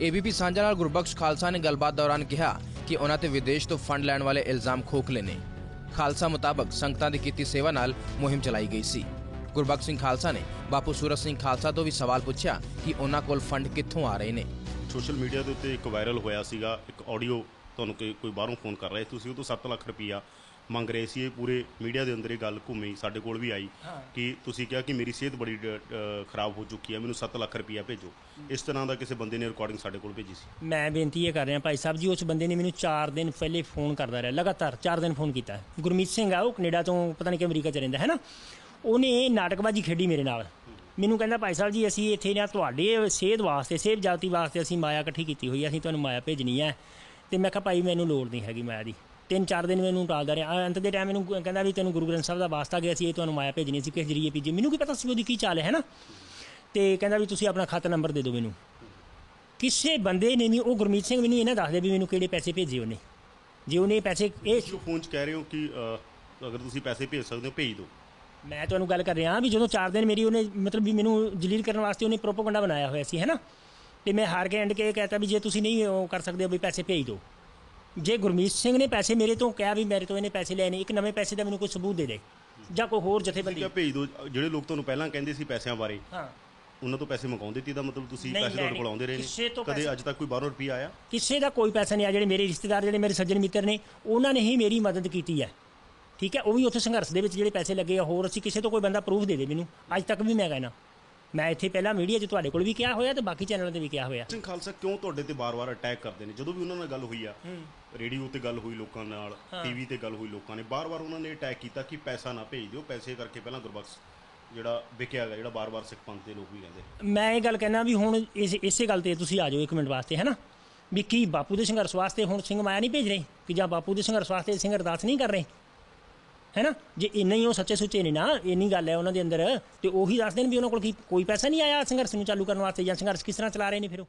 ABP ਸਾਂਝਾ ਨਾਲ ਗੁਰਬਖਸ਼ ਖਾਲਸਾ ਨੇ ਗੱਲਬਾਤ ਦੌਰਾਨ ਕਿਹਾ ਕਿ ਉਹਨਾਂ ਤੇ ਵਿਦੇਸ਼ ਤੋਂ ਫੰਡ ਲੈਣ ਵਾਲੇ ਇਲਜ਼ਾਮ ਖੋਖਲੇ ਨੇ। ਖਾਲਸਾ ਮੁਤਾਬਕ ਸੰਗਤਾਂ ਦੀ ਕੀਤੀ ਸੇਵਾ ਨਾਲ ਮੁਹਿੰਮ ਚਲਾਈ ਗਈ ਸੀ। ਗੁਰਬਖਸ਼ ਸਿੰਘ ਖਾਲਸਾ ਨੇ ਬਾਪੂ ਸੂਰਜ ਸਿੰਘ ਖਾਲਸਾ ਤੋਂ ਵੀ ਸਵਾਲ ਪੁੱਛਿਆ ਕਿ ਉਹਨਾਂ ਕੋਲ ਫੰਡ ਕਿੱਥੋਂ ਆ ਰਹੇ ਨੇ। ਸੋਸ਼ਲ ਮੀਡੀਆ ਦੇ ਉੱਤੇ ਇੱਕ ਵਾਇਰਲ ਹੋਇਆ ਸੀਗਾ, ਇੱਕ ਆਡੀਓ ਤੁਹਾਨੂੰ ਕੋਈ ਬਾਹਰੋਂ ਫੋਨ ਕਰ ਰਿਹਾ ਤੁਸੀਂ ਉਹ ਤੋਂ 7 ਲੱਖ ਰੁਪਈਆ ਮੰਗ ਰਹੇ ਸੀ ਇਹ ਪੂਰੇ ਮੀਡੀਆ ਦੇ ਅੰਦਰ ਇਹ ਗੱਲ ਘੁੰਮੀ ਸਾਡੇ ਕੋਲ ਵੀ ਆਈ ਕਿ ਤੁਸੀਂ ਕਿਹਾ ਕਿ ਮੇਰੀ ਸਿਹਤ ਬੜੀ ਖਰਾਬ ਹੋ ਚੁੱਕੀ ਹੈ ਮੈਨੂੰ 7 ਲੱਖ ਰੁਪਈਆ ਭੇਜੋ। ਇਸ ਤਰ੍ਹਾਂ ਦਾ ਕਿਸੇ ਬੰਦੇ ਨੇ ਰਿਕਾਰਡਿੰਗ ਸਾਡੇ ਕੋਲ ਭੇਜੀ ਸੀ। ਮੈਂ ਬੇਨਤੀ ਇਹ ਕਰ ਰਿਹਾ ਭਾਈ ਸਾਹਿਬ ਜੀ ਉਸ ਬੰਦੇ ਨੇ ਮੈਨੂੰ 4 ਦਿਨ ਪਹਿਲੇ ਫੋਨ ਕਰਦਾ ਰਿਹਾ ਲਗਾਤਾਰ 4 ਦਿਨ ਫੋਨ ਕੀਤਾ। ਗੁਰਮੀਤ ਸਿੰਘ ਆ ਉਹ ਕੈਨੇਡਾ ਤੋਂ ਪਤਾ ਨਹੀਂ ਕਿ ਅਮਰੀਕਾ ਚ ਰਹਿੰਦਾ ਹੈ ਨਾ? ਉਹਨੇ ਨਾਟਕਬਾਜੀ ਖੇਡੀ ਮੇਰੇ ਨਾਲ। ਮੈਨੂੰ ਕਹਿੰਦਾ ਭਾਈ ਸਾਹਿਬ ਜੀ ਅਸੀਂ ਇੱਥੇ ਨਾ ਤੁਹਾਡੇ ਸਿਹਤ ਵਾਸਤੇ ਸਿਹਤ ਜਾਤੀ ਵਾਸਤੇ ਅਸੀਂ ਮਾਇਆ ਇਕੱਠੀ ਕੀਤੀ ਹੋਈ ਹੈ ਅਸੀਂ ਤੁਹਾਨੂੰ ਮਾਇਆ ਭੇਜਣੀ ਹੈ। ਤੇ ਮੈਂ ਕਿਹਾ ਭਾਈ ਮੈਨੂੰ ਲੋੜ ਨਹੀਂ ਹੈਗੀ ਮਾਇਆ ਦੀ। ਤਿੰਨ ਚਾਰ ਦਿਨ ਮੈਨੂੰ ਟਾਲਦਾ ਰਿਹਾ। ਅੰਤ ਦੇ ਟਾਈਮ ਮੈਨੂੰ ਕਹਿੰਦਾ ਵੀ ਤੈਨੂੰ ਗੁਰੂ ਗ੍ਰੰਥ ਸਾਹਿਬ ਦਾ ਵਾਸਤਾ ਗਿਆ ਸੀ ਇਹ ਤੁਹਾਨੂੰ ਮਾਇਆ ਭੇਜਣੀ ਸੀ ਕਿਸ ਜਰੀਏ ਭੇਜੀ। ਮੈਨੂੰ ਕੀ ਪਤਾ ਸੀ ਉਹਦੀ ਕੀ ਚਾਲ ਹੈ ਨਾ? ਤੇ ਕਹਿੰਦਾ ਵੀ ਤੁਸੀਂ ਆਪਣਾ ਖਾਤਾ ਨੰਬਰ ਦੇ ਦਿਓ ਮੈਨੂੰ। ਕਿਸੇ ਬੰਦੇ ਨੇ ਵੀ ਉਹ ਗੁਰਮੀਤ ਸਿੰਘ ਮੈਨੂੰ ਇਹਨਾਂ ਦੱਸ ਦੇ ਵੀ ਮੈਨੂੰ ਕਿਹੜੇ ਪੈਸੇ ਭੇਜੇ ਉਹਨੇ। ਜੇ ਉਹਨੇ ਪੈਸੇ ਇਹ ਜੋ ਫੋਨ 'ਚ ਕਹਿ ਰਹੇ ਹੋ ਕਿ ਅਗਰ ਤੁਸੀਂ ਪੈਸੇ ਭੇਜ ਸਕਦੇ ਹੋ ਭੇਜ ਦਿਓ। ਮੈਂ ਤੁਹਾਨੂੰ ਗੱਲ ਕਰ ਰਿਹਾ ਵੀ ਜਦੋਂ 4 ਦਿਨ ਮੇਰੀ ਉਹਨੇ ਮਤਲਬ ਵੀ ਮੈਨੂੰ ਜਲੀਲ ਕਰਨ ਵਾਸਤੇ ਉਹਨੇ ਪ੍ਰੋਪਾਗੈਂਡਾ ਬਣਾਇਆ ਹੋਇਆ ਸੀ ਹੈਨਾ ਤੇ ਮੈਂ ਹਾਰ ਕੇ ਐਂਡ ਕੇ ਇਹ ਕਹਤਾ ਵੀ ਜੇ ਤੁਸੀਂ ਨਹੀਂ ਉਹ ਕਰ ਸਕਦੇ ਵੀ ਪੈਸੇ ਭੇਜ ਦਿਓ। ਜੇ ਗੁਰਮੀਤ ਸਿੰਘ ਨੇ ਪੈਸੇ ਮੇਰੇ ਤੋਂ ਕਿਹਾ ਵੀ ਮੇਰੇ ਤੋਂ ਇਹਨੇ ਪੈਸੇ ਲੈਣੇ ਇੱਕ ਨਵੇਂ ਪੈਸੇ ਦਾ ਮੈਨੂੰ ਕੋਈ ਸਬੂਤ ਦੇ ਦੇ ਜਾਂ ਕੋਈ ਹੋਰ ਜਥੇਬੰਦੀ। ਕਿਹਾ ਭੇਜ ਦਿਓ ਜਿਹੜੇ ਲੋਕ ਤੁਹਾਨੂੰ ਪਹਿਲਾਂ ਕਹਿੰਦੇ ਸੀ ਪੈਸਿਆਂ ਬਾਰੇ ਹਾਂ। ਉਹਨਾਂ ਤੋਂ ਪੈਸੇ ਮੰਗਾਉਂਦੇ ਤੀ ਦਾ ਮਤਲਬ ਤੁਸੀਂ ਨਹੀਂ, ਪੈਸੇ ਮੈਂ ਤੁਹਾਡੇ ਕੋਲ ਨਹੀਂ। ਆਉਂਦੇ ਰਹੇ ਕਿਸੇ ਨੇ ਤੋਂ ਕਦੇ ਪੈਸੇ- ਅੱਜ ਤੱਕ ਕੋਈ ਬਾਹਰੋਂ ਰੁਪਈਆ ਆਇਆ? ਕਿਸੇ ਦਾ ਕੋਈ ਪੈਸਾ ਨਹੀਂ ਆ ਜਿਹੜੇ ਮੇਰੇ ਰਿਸ਼ਤੇਦਾਰ ਜਿਹੜੇ ਮੇਰੇ ਸੱਜਣ ਮਿੱਤਰ ਨੇ ਉਹਨਾਂ ਨੇ ਹੀ ਮੇਰੀ ਮਦਦ ਕੀਤੀ ਹੈ। ਠੀਕ ਹੈ? ਉਹ ਵੀ ਉੱਥੇ ਸੰਘਰਸ਼ ਦੇ ਵਿੱਚ ਜਿਹੜੇ ਪੈਸੇ ਲੱਗੇ ਆ ਹੋਰ ਅਸੀਂ ਕਿਸੇ ਤੋਂ ਕੋਈ ਬੰਦਾ ਪ੍ਰੂਫ ਦੇ ਦੇ ਮੈਨੂੰ। ਅੱਜ ਤੱਕ ਵੀ ਮੈਂ ਕਹਿਣਾ ਮੈਂ ਇੱਥੇ ਪਹਿਲਾਂ ਮੀਡੀਆ 'ਚ ਤੁਹਾਡੇ ਕੋਲ ਵੀ ਕਿਹਾ ਹੋਇਆ ਤੇ ਬਾਕੀ ਚੈਨਲਾਂ ਤੇ ਵੀ ਕਿਹਾ ਹੋਇਆ। ਸਿੰਘ ਖਾਲਸਾ ਕਿਉਂ ਤੁਹਾਡੇ ਤੇ ਬਾਰ-ਬਾਰ ਅਟੈਕ ਕਰਦੇ ਨੇ? ਜਦੋਂ ਵੀ ਉਹਨਾਂ ਨਾਲ ਗੱਲ ਹੋਈ ਆ ਰੇਡੀਓ ਤੇ ਗੱਲ ਹੋਈ ਲੋਕਾਂ ਨਾਲ ਟੀਵੀ ਤੇ ਗੱਲ ਹੋਈ ਲੋਕਾਂ ਨੇ ਬਾਰ-ਬਾਰ ਉਹਨਾਂ ਨੇ ਅਟੈਕ ਕੀਤਾ ਕਿ ਪੈਸਾ ਨਾ ਭੇਜ ਦਿਓ ਪੈਸੇ ਕਰਕੇ ਪਹਿਲਾਂ ਗੁਰਬਖਸ਼ ਜਿਹੜਾ ਵਿਕਿਆ ਗਿਆ ਜਿਹੜਾ ਬਾਰ-ਬਾਰ ਸਿੱਖ ਪੰਥ ਦੇ ਲੋਕ ਵੀ ਕਹਿੰਦੇ ਮੈਂ ਇਹ ਗੱਲ ਕਹਿਣਾ ਵੀ ਹੁਣ ਇਸ ਇਸੇ ਗੱਲ ਤੇ ਤੁਸੀਂ ਆ ਜਾਓ ਇੱਕ ਮਿੰਟ ਵਾਸਤੇ ਹੈਨਾ? ਵੀ ਕੀ ਬਾਪੂ ਦੇ ਸੰਘਰਸ਼ ਵਾਸਤੇ ਹੁਣ ਸਿੰਘ ਮਾਇਆ ਨਹੀਂ ਭੇਜ ਰਹੇ? ਕਿ ਜਾਂ ਬਾਪੂ ਦੇ ਸੰਘਰਸ਼ ਵਾਸਤੇ ਸਿੰਘ ਅਰਦਾਸ ਨਹੀਂ ਕਰ ਰਹੇ? ਹੈਨਾ? ਜੇ ਇੰਨਾ ਹੀ ਉਹ ਸੱਚੇ ਸੁੱਚੇ ਨੇ ਨਾ, ਇੰਨੀ ਗੱਲ ਹੈ ਉਹਨਾਂ ਦੇ ਅੰਦਰ, ਤੇ ਉਹੀ ਦੱਸਦੇ ਨੇ ਵੀ ਉਹਨਾਂ ਕੋਲ ਕੀ ਕੋਈ ਪੈਸਾ ਨਹੀਂ ਆਇਆ ਸੰਘਰਸ਼ ਨੂੰ ਚਾਲੂ ਕਰਨ ਵਾਸਤੇ ਜਾਂ ਸੰਘਰਸ਼ ਕਿਸ ਤਰ੍ਹਾਂ ਚਲਾ ਰਹੇ ਨੇ ਫਿਰ ਉਹ?